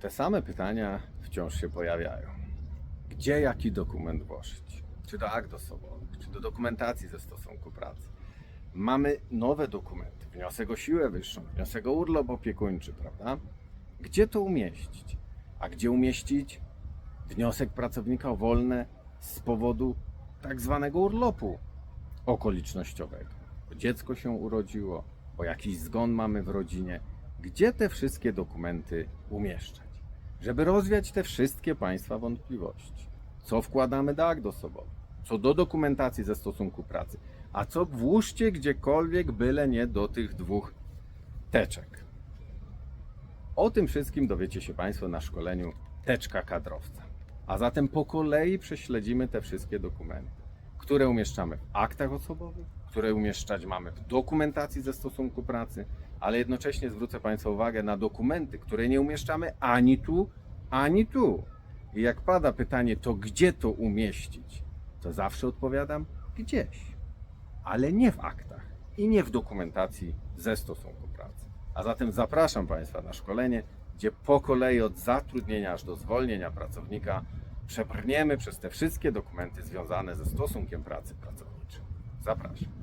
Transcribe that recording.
Te same pytania wciąż się pojawiają. Gdzie jaki dokument włożyć? Czy do akt osobowych, czy do dokumentacji ze stosunku pracy? Mamy nowe dokumenty, wniosek o siłę wyższą, wniosek o urlop opiekuńczy, prawda? Gdzie to umieścić? A gdzie umieścić wniosek pracownika o wolne z powodu tak zwanego urlopu okolicznościowego? Bo dziecko się urodziło, bo jakiś zgon mamy w rodzinie. Gdzie te wszystkie dokumenty umieszczać? Żeby rozwiać te wszystkie Państwa wątpliwości. Co wkładamy do akt osobowych? Co do dokumentacji ze stosunku pracy? A co włóżcie gdziekolwiek, byle nie do tych dwóch teczek? O tym wszystkim dowiecie się Państwo na szkoleniu Teczka Kadrowca. A zatem po kolei prześledzimy te wszystkie dokumenty, które umieszczamy w aktach osobowych, które umieszczać mamy w dokumentacji ze stosunku pracy, ale jednocześnie zwrócę Państwa uwagę na dokumenty, które nie umieszczamy ani tu, ani tu. I jak pada pytanie, to gdzie to umieścić, to zawsze odpowiadam gdzieś, ale nie w aktach i nie w dokumentacji ze stosunku pracy. A zatem zapraszam Państwa na szkolenie, gdzie po kolei od zatrudnienia aż do zwolnienia pracownika przebrniemy przez te wszystkie dokumenty związane ze stosunkiem pracy pracowniczym. Zapraszam.